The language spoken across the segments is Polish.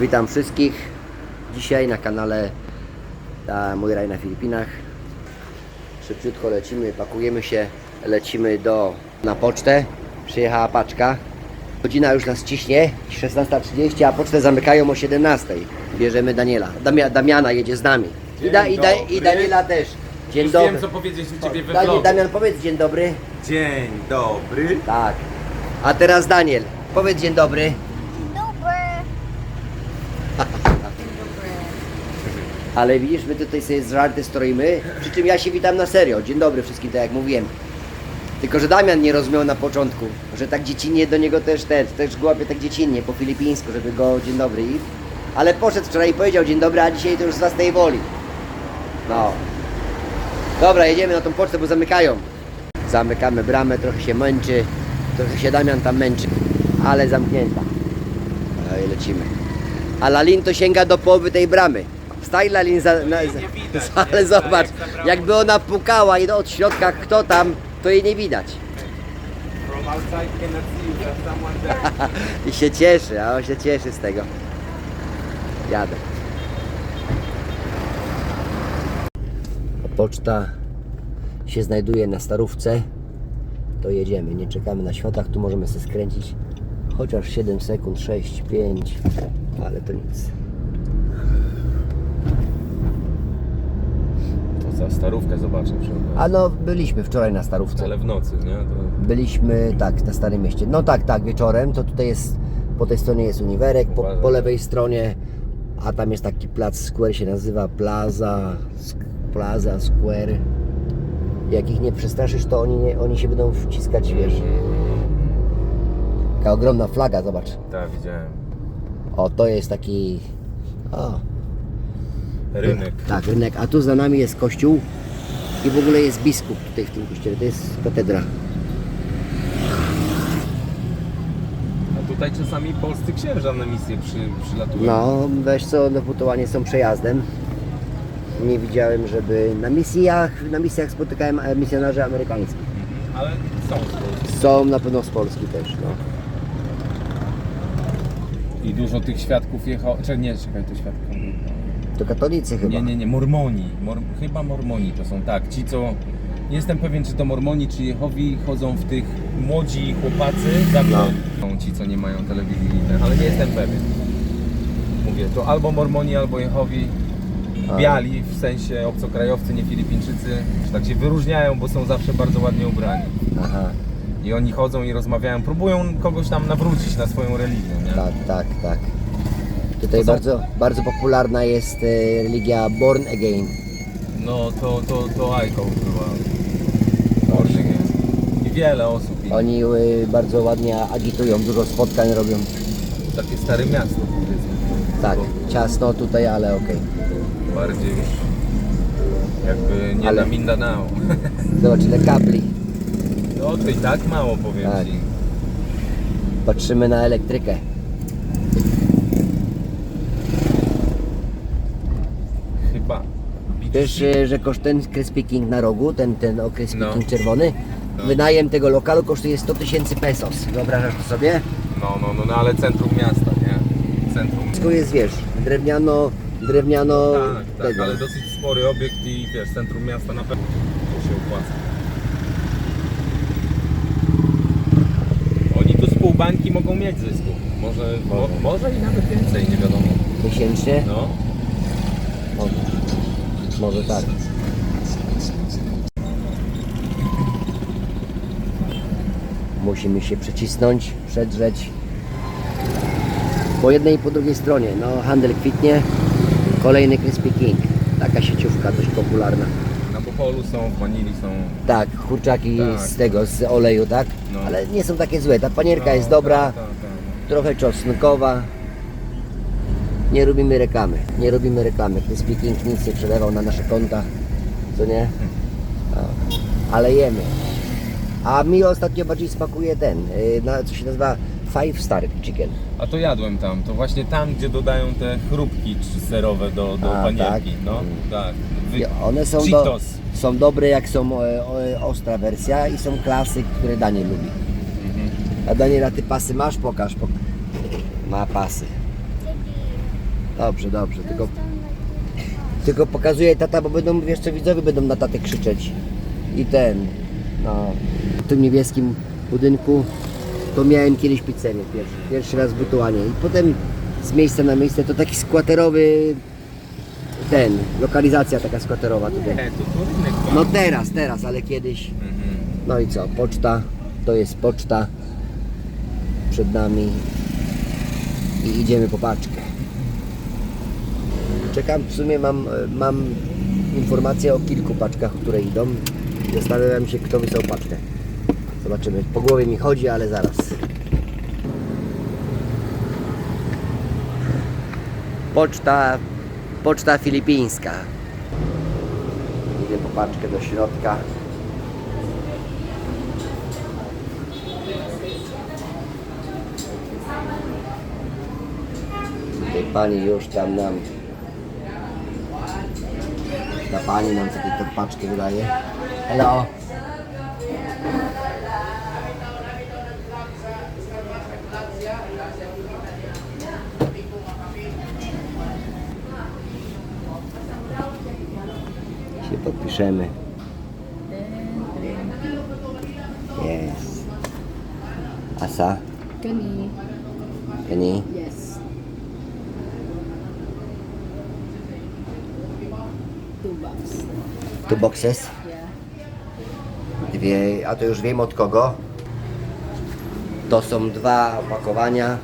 Witam wszystkich. Dzisiaj na kanale ta Mój Raj na Filipinach. Szybciutko lecimy, pakujemy się, lecimy do, na pocztę. Przyjechała paczka. Godzina już nas ciśnie, 16.30, a pocztę zamykają o 17.00. Bierzemy Daniela. Damia, Damiana jedzie z nami. I, da, i, da, I. Daniela też. Dzień Już dobry. wiem co powiedzieć u Ciebie we Daniel, vlogu. Damian, powiedz dzień dobry. Dzień dobry. Tak. A teraz Daniel, powiedz dzień. Dobry. Ale widzisz, my tutaj sobie żarty stroimy, przy czym ja się witam na serio. Dzień dobry wszystkim, tak jak mówiłem. Tylko, że Damian nie rozumiał na początku, że tak dziecinnie do niego też, też, też go łapie tak dziecinnie, po filipińsku, żeby go dzień dobry. I, ale poszedł wczoraj i powiedział dzień dobry, a dzisiaj to już z własnej woli. No. Dobra, jedziemy na tą pocztę, bo zamykają. Zamykamy bramę, trochę się męczy, trochę się Damian tam męczy, ale zamknięta. No i lecimy. A Lalin to sięga do połowy tej bramy. Za, na, za, widać, ale zobacz, jakby ona pukała i od środka kto tam, to jej nie widać. I się cieszy, a on się cieszy z tego. Jadę. Poczta się znajduje na starówce. To jedziemy, nie czekamy na światłach, tu możemy sobie skręcić chociaż 7 sekund, 6, 5, ale to nic. Za starówkę zobaczę przy okazji. A no, byliśmy wczoraj na starówce. Ale w nocy, nie? To... Byliśmy, tak, na Starym Mieście. No tak, tak, wieczorem. To tutaj jest, po tej stronie jest Uniwerek, po, po lewej stronie, a tam jest taki plac Square, się nazywa Plaza, Sk- Plaza Square. Jak ich nie przestraszysz, to oni, nie, oni się będą wciskać, wiesz. Taka ogromna flaga, zobacz. Tak, widziałem. O, to jest taki... O, Rynek. Tak, rynek. A tu za nami jest kościół i w ogóle jest biskup tutaj w tym kościele. To jest katedra. A tutaj czasami polscy księża na misję przy, przylatują. No, weź co, deputowani są przejazdem. Nie widziałem, żeby na misjach, na misjach spotykałem e, misjonarzy amerykańskich. Mhm. Ale są z Polski. Są na pewno z Polski też, no. I dużo tych świadków jechało... Czy nie, czekaj, to świadków. To katolicy chyba. Nie, nie, nie, Mormoni. Mor... Chyba Mormoni to są, tak. Ci, co... Nie jestem pewien, czy to Mormoni, czy Jehowi chodzą w tych młodzi chłopacy. Zawsze No. są ci, co nie mają telewizji, ale nie jestem pewien. Mówię, to albo Mormoni, albo Jehowi. A. Biali, w sensie obcokrajowcy, nie Filipińczycy, że tak się wyróżniają, bo są zawsze bardzo ładnie ubrani. Aha, I oni chodzą i rozmawiają, próbują kogoś tam nawrócić na swoją religię, nie? tak, tak, tak. Tutaj są- bardzo, bardzo popularna jest e, religia Born Again. No to, to, to Aiko była. Born again. I wiele osób. I Oni e, bardzo ładnie agitują, dużo spotkań robią. takie stare miasto powiedzmy. Tak, ciasno tutaj, ale okej. Bardziej już jakby nie Ale- na Mindanao. Zobacz ile kabli. No to i tak mało powiem Tak. Ci. Patrzymy na elektrykę. Chyba. Wiesz, e, że koszt ten Crispy King na rogu, ten, ten o No. Czerwony, No. wynajem tego lokalu kosztuje 100 tysięcy pesos. Wyobrażasz to sobie? No, no, no, no, ale centrum miasta, nie? Centrum. Wszystko jest, wiesz, drewniano, drewniano Tak, tak, tego. ale dosyć spory obiekt i wiesz, centrum miasta na pewno to się opłaca. Oni tu z pół bańki mogą mieć zysku. Może, mo, może i nawet więcej, nie wiadomo. Miesięcznie? No. O, może tak. Musimy się przecisnąć, przedrzeć. Po jednej i po drugiej stronie. No, handel kwitnie. Kolejny Crispy King. Taka sieciówka dość popularna. Na Boholu są, w Manili są. Tak, kurczaki Tak. z tego, z oleju, tak? No. Ale nie są takie złe. Ta panierka No, jest dobra, Tak, tak, tak. trochę czosnkowa. Nie robimy reklamy. Nie robimy reklamy. Crispy King nic nie przelewał na nasze konta. Co nie? No. Ale jemy. A mi ostatnio bardziej smakuje ten, na, co się nazywa Five Star Chicken. A to jadłem tam, to właśnie tam, gdzie dodają te chrupki czy serowe do, do A, panierki. tak? No, Mm. tak. Wy... I one są, do, Cheetos. są dobre jak są e, e, ostra wersja i są klasyk, które Daniel lubi. Mhm. A Daniela, ty pasy masz? Pokaż. Pok ma pasy. Dobrze, dobrze, tylko... Tylko pokazuję tata, bo będą, wiesz co, widzowie będą na tatę krzyczeć. I ten, no... W tym niebieskim budynku to miałem kiedyś pizzerię pierwszy, pierwszy raz w Bytułanie. I potem z miejsca na miejsce to taki skwaterowy... Ten, lokalizacja taka skwaterowa tutaj. To to rynek No teraz, teraz, ale kiedyś... Mhm. No i co, poczta, to jest poczta przed nami i idziemy po paczkę. Czekam, w sumie mam, e, mam informacje o kilku paczkach, które idą. Zastanawiam się, kto wysłał paczkę. Zobaczymy. Po głowie mi chodzi, ale zaraz. Poczta, poczta filipińska. Idę po paczkę do środka. Tutaj pani już tam nam ta pani nam sobie tę paczkę wydaje. Hello. Się podpiszemy. Yes. Asa? Kani. Kani? Yes. Two bucks. Two boxes. Dwie, a to już wiem od kogo. To są dwa opakowania.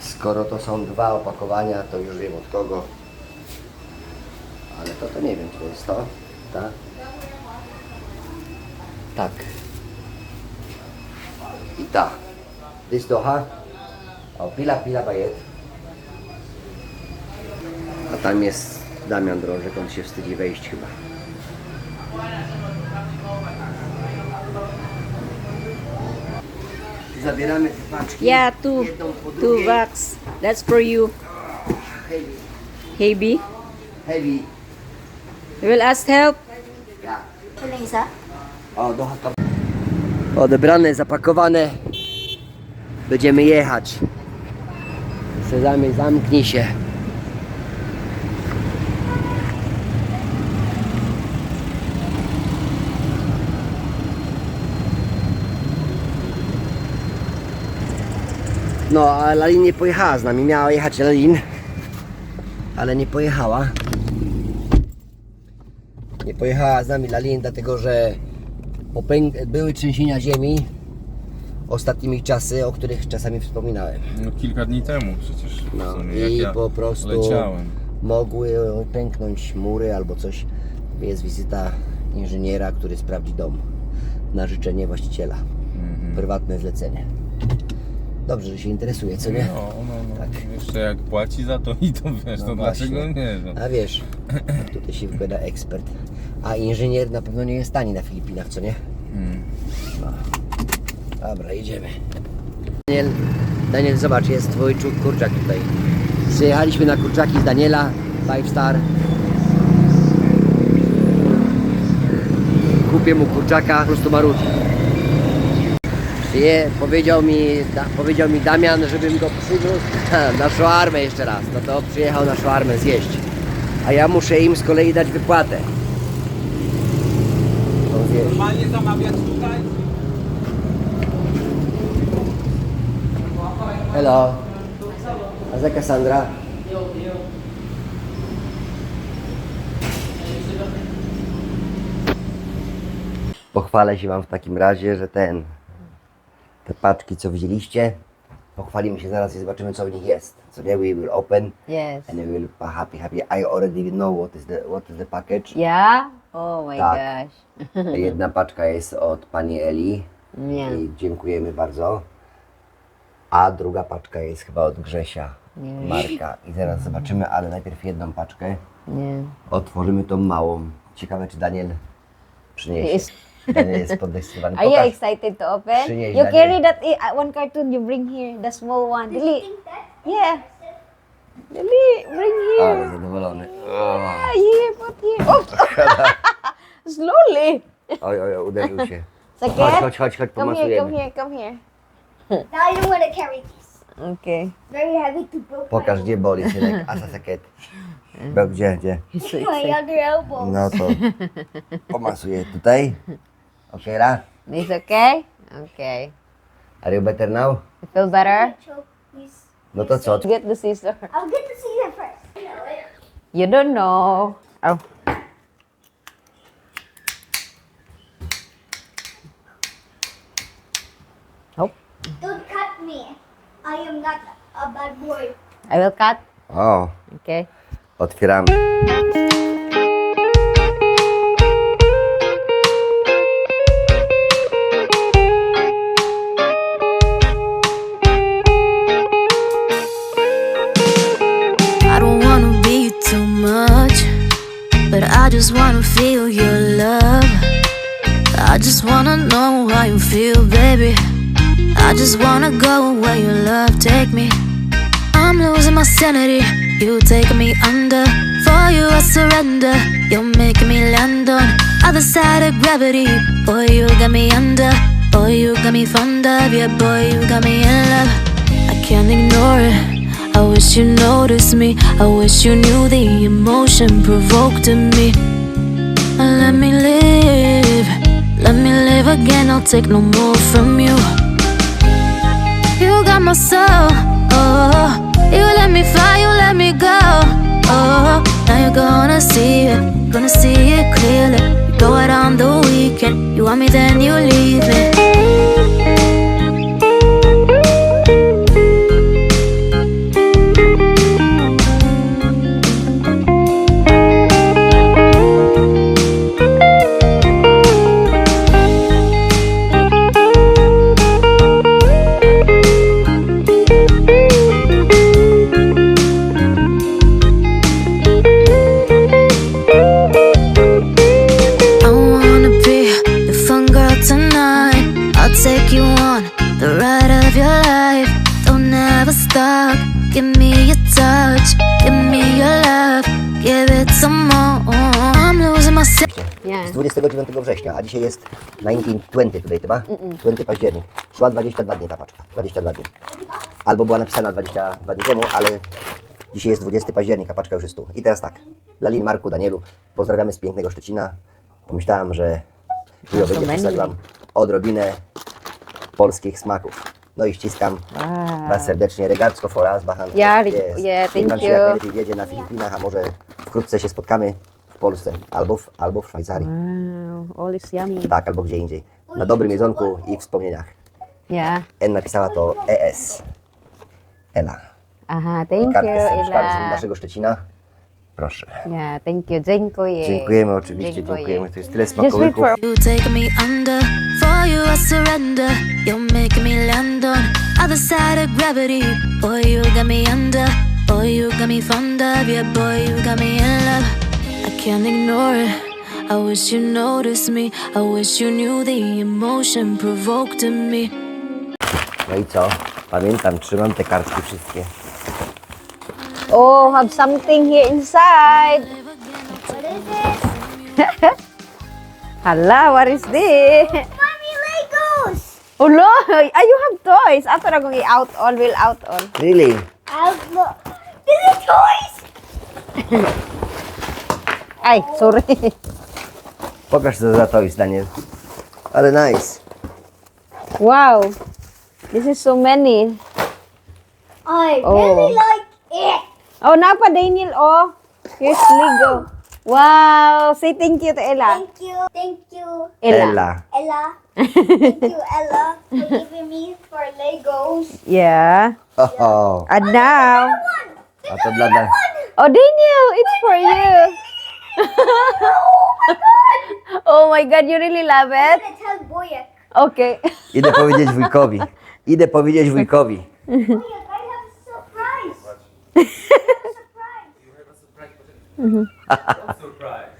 Skoro to są dwa opakowania, to już wiem od kogo. Ale to to nie wiem, czy to jest to. Tak? Tak. I ta. This doha. O, pila, pila bajet. A tam jest Damian Drążek, on się wstydzi wejść chyba. Zabieramy te paczki. Po Two drugiej. bucks. That's for you. Heavy. Hey, B. Heavy. You will ask help? Ja. O, do. Odebrane, zapakowane. Będziemy jechać. Sezamie, zamknij się. No, a Lalin nie pojechała z nami. Miała jechać Lalin, ale nie pojechała. Nie pojechała z nami Lalin, dlatego że były trzęsienia ziemi ostatnimi czasy, o których czasami wspominałem. No kilka dni temu przecież. No, sumie, I ja po prostu Leciałem. mogły pęknąć mury albo coś. Jest wizyta inżyniera, który sprawdzi dom na życzenie właściciela. Mhm. Prywatne zlecenie. Dobrze, że się interesuje, co nie? No, no, no. Tak. Jeszcze jak płaci za to i to wiesz, No to właśnie. dlaczego nie? No. A wiesz, tutaj się wypowiada ekspert. A inżynier na pewno nie jest tani na Filipinach, co nie? Dobra, idziemy. Daniel, Daniel, zobacz, jest twój kurczak tutaj. Przyjechaliśmy na kurczaki z Daniela, Five Star. Kupię mu kurczaka, po prostu marudzi. Przyje, powiedział mi, da, powiedział mi Damian, żebym go przywiózł na szwarmę jeszcze raz. No to przyjechał na szwarmę zjeść. A ja muszę im z kolei dać wypłatę. Normalnie zamawiać tutaj? Hello. Asa Cassandra. Pochwalę się Wam w takim razie, że ten, te paczki co widzieliście, pochwalimy się zaraz i zobaczymy co w nich jest. So there we will open Yes. and we will be happy, happy. I already know what is the, what is the package. Yeah? Oh my Tak. gosh. Jedna paczka jest od Pani Eli Nie. i dziękujemy bardzo. A druga paczka jest chyba od Grzesia, Nie. Marka. I zaraz zobaczymy, ale najpierw jedną paczkę. Nie. Otworzymy tą małą. Ciekawe, czy Daniel przyniesie. Jest. Daniel jest podekscytowany. Are you Pokaż. excited to open? Przynieś, you Daniel. carry that uh, one cartoon you bring here, the small one. Dili. Yeah. Dili, bring here. Ale zadowolony. O, Ah, here, put here. Oh. Slowly. Oj, oj, oj, uderzył się. Chodź, Sakit? chodź, chodź, chodź, Come here, come here, come here. Now I don't want to carry this. Okay. Very heavy to build Pokaż, gdzie boli, synek. Asa sakiet. Bo gdzie, gdzie? my other elbow. No to pomasuję tutaj. Okej, ra? This okay? Okay. Are you better now? You feel better? Choke, please. No to co? Get the scissor. I'll get the season first. You don't know. Oh. Don't cut me. I am not a bad boy. I will cut. O, Okay. otwieramy. I don't wanna be too much, but I just wanna feel your love. I just wanna know how you feel, baby. I just wanna go where your love take me. I'm losing my sanity, you taking me under. For you, I surrender. You're making me land on other side of gravity. Boy, you got me under. Boy, you got me fond of. Yeah, boy, you got me in love. I can't ignore it. I wish you noticed me. I wish you knew the emotion provoked in me. Let me live. Let me live again. I'll take no more from you. You got my soul. Oh, you let me fly. You let me go. Oh, now you're gonna see it. Gonna see it clearly. You go out on the weekend. You want me, then you leave me. Dzisiaj jest 1920 tutaj chyba? 20 październik. Szła 22 dni ta paczka. 22 dni. Albo była napisana 22 dni temu, ale dzisiaj jest 20 październik, a paczka już jest tu. I teraz tak. Dla Lin, Marku, Danielu, pozdrawiamy z pięknego Szczecina. Pomyślałem, że Julio będzie Wam odrobinę polskich smaków. No i ściskam Was serdecznie. Regardzko for us, Bahan. Yeah, Jest. yeah, Niech thank Wam się you. jak najlepiej wiedzie na Filipinach, a może wkrótce się spotkamy Polsce albo w, albo w Szwajcarii. Wow, all is yummy. Tak, albo gdzie indziej. Na dobrym jedzonku i wspomnieniach. Yeah. N napisała to ES. Ela. Aha, thank you, Kartę z naszego Szczecina. Proszę. Yeah, thank you. Dziękuję. Dziękujemy oczywiście, Dziękuję. dziękujemy. To jest tyle Just wait smakołyków. for You take me under. For you, I surrender. You're making me land on other side of gravity. Boy, you got me under. Boy, you got me fond of. Yeah, boy, you got me in love. I can't ignore it. I wish you noticed me. I wish you knew the emotion provoked in me. No i co? Pamiętam, trzymam te kartki wszystkie. Oh, have something here inside. What is this? Hala, what is this? Mommy Legos! Oh, look. Ah, you have toys. Ato na kung i-out all, will out all. Really? I'll look. This is toys! Ay, sorry. Pokaż co za toys, Daniel. Ale nice. wow. This is so many. I Oh. really like it. Oh, napa Daniel, oh. Here's Lego. Wow. Say thank you to Ella. Thank you. Thank you, Ella. Ella. Ella. Thank you, Ella, for giving me for Legos. Yeah. Oho. And now. One! To. Oh, Daniel, it's for you. oh my God, you really love I'm it? gonna tell Boyak. Okay. Idę powiedzieć wujkowi. Idę powiedzieć wujkowi. I have a surprise. I have a surprise.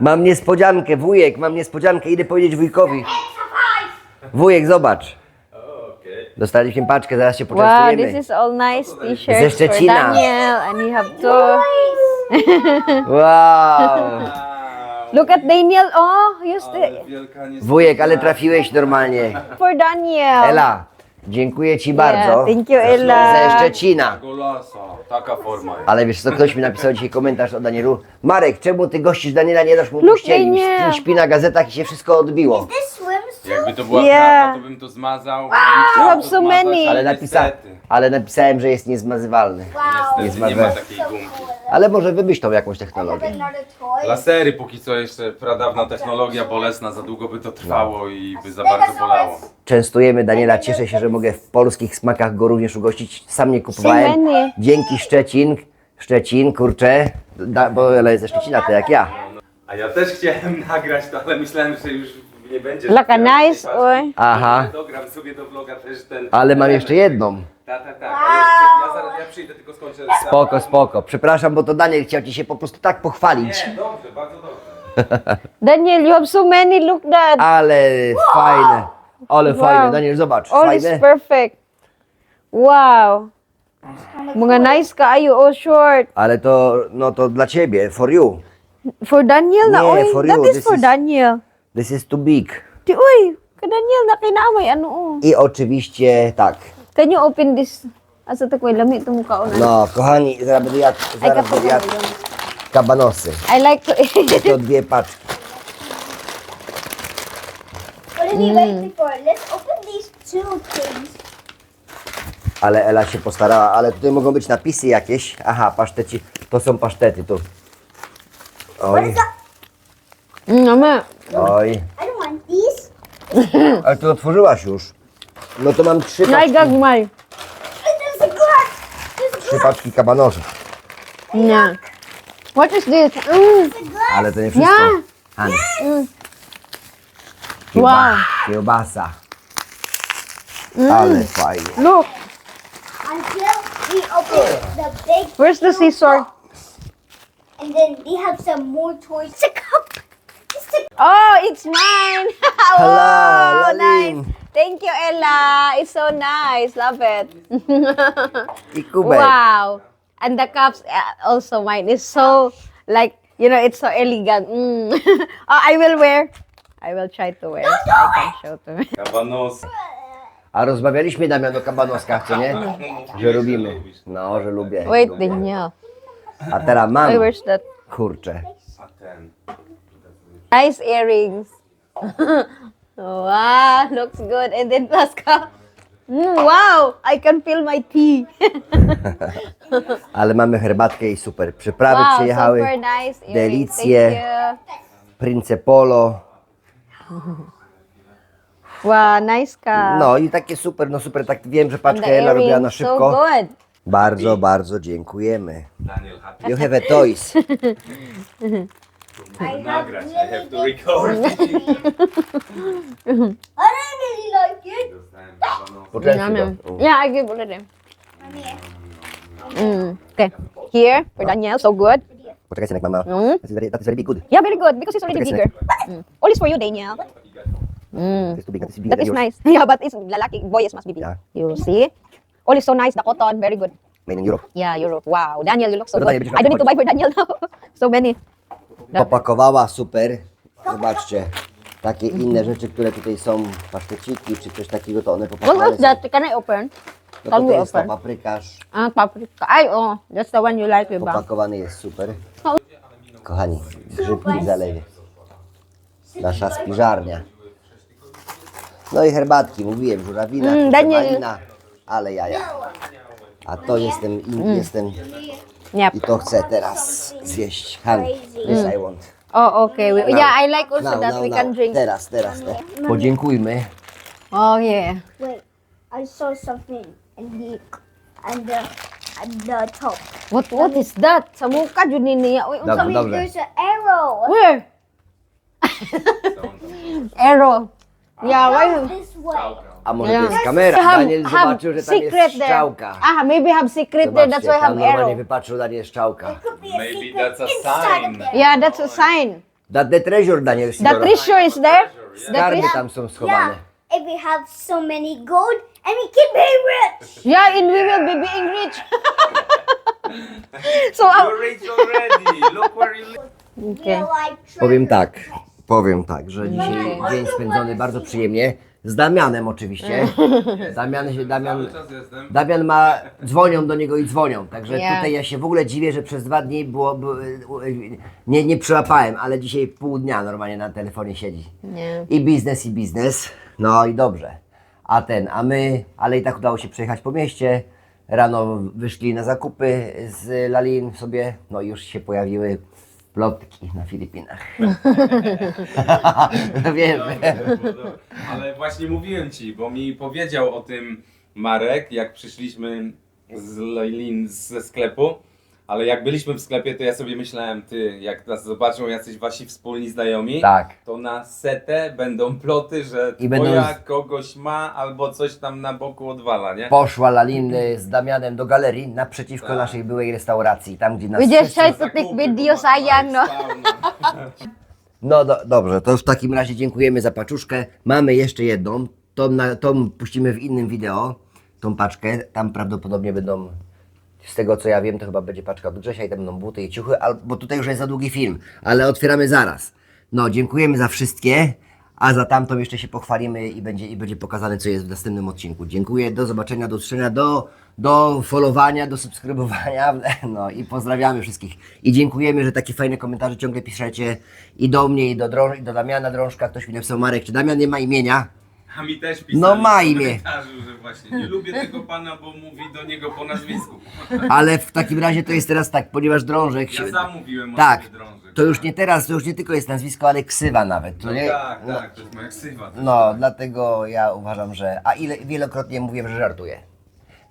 Mam niespodziankę, wujek, mam niespodziankę. Idę powiedzieć wujkowi. Wujek, zobacz. Dostaliśmy paczkę, zaraz się Wow, poczęstujemy. this is all nice Ze t-shirts for Szczecina. Daniel. And you have two. Wow! Look at Daniel. Oh, you still wielka nie Wujek, ale trafiłeś normalnie. for Daniel. Ela, dziękuję Ci bardzo. Yeah, thank you, Ze Ella. Szczecina. Golasa, taka forma jest. Ale wiesz co, ktoś mi napisał dzisiaj komentarz o Danielu. Marek, czemu ty gościsz Daniela, nie dasz mu Look, pościeli? Daniel. Śpi na gazetach i się wszystko odbiło. This swimsuit. Jakby to była Yeah. prawda, to bym to zmazał. Wow, You have so many. Ale, napisa ale napisałem, że jest niezmazywalny. Wow. Jest nie ma takiej gumki. Ale może wymyślą jakąś technologię. another toy. Lasery póki co jeszcze pradawna technologia bolesna, za długo by to trwało i by za bardzo bolało. Częstujemy Daniela, cieszę się, że mogę w polskich smakach go również ugościć. Sam nie kupowałem. Dzięki Szczecin. Szczecin, kurczę, da, bo Ela jest ze Szczecina, to jak ja. A ja też chciałem nagrać to, ale myślałem, że już nie będzie. Like a takiej nice, oj. Aha. Dogram sobie do vloga też ten. Ale mam jeszcze jedną. Tak, tak, tak. Ja zaraz ja przyjdę, tylko skończę. Spoko, spoko. Przepraszam, bo to Daniel chciał ci się po prostu tak pochwalić. Nie, dobrze, bardzo dobrze. Daniel, you have so many. Look that. Ale fajne. Ale Wow. fajne. Daniel, zobacz. All is Fajne. perfect. Wow. Mga nice kaayo, oh short. Ale to, no to dla ciebie, for you. For Daniel na, oy. for That you. is This for is- Daniel. This is too big. Di, uy, ka Daniel, na kinaamay, ano, oh. I oczywiście tak. Can you open this? Asa to ko'y lami itong mukha na. No, kochani, zaraz Ay, zaraz kabanosy. I like to eat. To dwie paczki. We waiting for? Let's open these two things. Ale Ela się postarała, ale tutaj mogą być napisy jakieś. Aha, paszteci. To są pasztety tu. Oj, Mm, mama. oj. I don't want these. Ale ty otworzyłaś już. No to mam trzy paczki, Naigagmay. And there's a glass. There's trzy paczki kabanosów. Yeah. What is this? Mm. a glass. Ale to nie wszystko. Yeah. Hans. Wow. Kiełbasa. Ale fajnie. Look, Until we open the big where's the scissor? and then they have some more toys. It's a cup. It's a Oh, it's mine. Hala, oh, Lalin. nice. Thank you, Ella. It's so nice. Love it. I wow. And the cups uh, also mine is so like you know it's so elegant. Mm. oh, I will wear. I will try to wear. So I can show to me. Kabanos. A rozmawialiśmy Damian o kabanoskach, co nie? Że lubimy. No, że lubię. Wait, lubię. Daniel. A teraz mam. Wait, where's that? Kurczę. A ten. Nice earrings. wow, looks good. And then plus cup. Mm, wow, I can feel my tea. Ale mamy herbatkę i super. Przyprawy wow, przyjechały. super nice earrings. Delicje. Thank Prince Polo. Wow, nice cup. No i takie super, no super. Tak wiem, że the paczkę Ela robiła na earrings, so szybko. good. Bardzo, bardzo dziękujemy. Daniel happy. You have a toys. I have Nagrać, I have to record. I really like it. Dostałem kabanos. Poczęstuj Yum, go. yum. Yeah, I give already. Mommy, Mm. Okay. Here for Daniel, so good. Poczekaj, synek, mama. Mm. That is very, that is very big, good. Yeah, very good because it's already bigger. Mm. All is for you, Daniel. That is too big. That is bigger That is yours. nice. Yeah, but it's lalaki, boys must be big. Yeah. You see? All is so nice. The cotton, very good. Made in Europe. Yeah, Europe. Wow, Daniel, you look so good. Daniel, I don't need to buy for Daniel now. so many. Popakowała super. Zobaczcie. Takie inne rzeczy, które tutaj są, paszteciki czy coś takiego, to one What popakowane was są. that? Can I open? No Can to, we to jest ta open? paprykarz. Ah, paprika. Ay, oh, that's the one you like, diba? Popakowany jest super. Kochani, grzybki w zalewie. Nasza spiżarnia. No i herbatki, mówiłem, żurawina, Mm, mm, Daniel. ale jaja. A to jestem, in, Mm. jestem Yep. i to chcę teraz zjeść. Han, this I want. Oh, okay. We, Now. yeah, I like also Now, that now, we now. can drink. Teraz, teraz. teraz. Podziękujmy. Oh, yeah. wait. I saw something in the and the at the top. What What is that? Sa mukha, dyan niya. Uy, unsa Dobrze, mi- dobrze. There's an arrow. Where? Arrow. Yeah, why? Go this way. A może Yeah. to jest kamera? Have- Daniel have zobaczył, że tam jest secret there. strzałka. Ah, maybe have secret there. That's why I tam have normalnie arrow. wypatrzył Daniel strzałka. Could be a Maybe secret that's a inside sign. of there. Yeah, that's a sign. That the treasure, Daniel. The Sidoro. treasure is there. The Skarby treasure. tam są schowane. Yeah. If we have so many gold and we can be rich. Yeah, and we will be being rich. so, uh, You're rich already. Look where you live. Okay. Powiem tak, powiem tak, że dzisiaj dzień spędzony bardzo przyjemnie. Z Damianem oczywiście. Damian, się- Damian, jestem. Damian ma, dzwonią do niego i dzwonią, także Ja. tutaj ja się w ogóle dziwię, że przez dwa dni było, było nie, nie przyłapałem, ale dzisiaj pół dnia normalnie na telefonie siedzi. Nie. I biznes, i biznes, no i dobrze. A ten, a my, ale i tak udało się przejechać po mieście, rano wyszli na zakupy z Lalin sobie, no i już się pojawiły plotki na Filipinach. wiem, wiem. Ale właśnie mówiłem ci, bo mi powiedział o tym Marek, jak przyszliśmy z Leilin ze sklepu. Ale jak byliśmy w sklepie, to ja sobie myślałem, ty, jak nas zobaczą jacyś wasi wspólni znajomi, Tak. to na setę będą ploty, że I twoja będą z- kogoś ma albo coś tam na boku odwala, nie? Poszła Lalin y, z Damianem do galerii naprzeciwko Tak. naszej byłej restauracji, tam gdzie nas just wszyscy- tried to take video, sayang, no. No do, dobrze, to w takim razie dziękujemy za paczuszkę. Mamy jeszcze jedną, tą, na, tą puścimy w innym wideo, tą paczkę. Tam prawdopodobnie będą, z tego co ja wiem, to chyba będzie paczka od Grzesia i tam będą buty i ciuchy, al, bo tutaj już jest za długi film, ale otwieramy zaraz. No, dziękujemy za wszystkie, a za tamtą jeszcze się pochwalimy i będzie, i będzie pokazane, co jest w następnym odcinku. Dziękuję, do zobaczenia, do usłyszenia, do, do followowania, do subskrybowania, no i pozdrawiamy wszystkich. I dziękujemy, że takie fajne komentarze ciągle piszecie i do mnie, i do, Drą- i do Damiana Drążka, ktoś mi napisał, Marek, czy Damian nie ma imienia? A mi też pisali No ma w imię. komentarzu, że właśnie nie lubię tego pana, bo mówi do niego po nazwisku. Ale w takim razie to jest teraz tak, ponieważ Drążek się... Ja sam mówiłem o Tak, sobie drążek. to już nie teraz, to już nie tylko jest nazwisko, ale ksywa nawet, to No nie? tak, tak, to jest moja ksywa. No, dlatego ja uważam, że. A ile wielokrotnie mówiłem, że żartuję.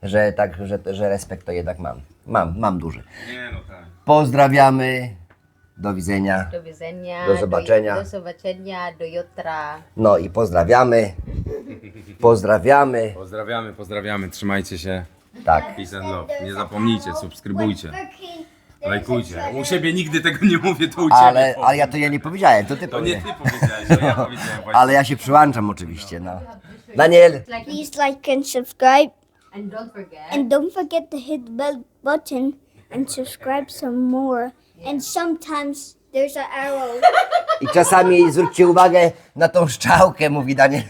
Że tak, że, że respekt to jednak mam. Mam, mam duży. Nie no tak. Pozdrawiamy. Do widzenia. Do widzenia. Do zobaczenia. Do, do zobaczenia. Do jutra. No i pozdrawiamy. Pozdrawiamy. Pozdrawiamy, pozdrawiamy, trzymajcie się. Tak. Peace and love. Nie zapomnijcie, subskrybujcie. Lajkujcie. U siebie nigdy tego nie mówię, to u ciebie Ale, powiem. ale ja to ja nie powiedziałem, to ty To nie powiedziałeś. ty powiedziałeś, to ja powiedziałem właśnie. Ale ja się przyłączam oczywiście, no. Daniel, Please like and subscribe. And don't forget. And don't forget to hit the bell button and subscribe some more. And sometimes there's an arrow. i czasami zwróćcie uwagę na tą szczałkę, mówi Daniel.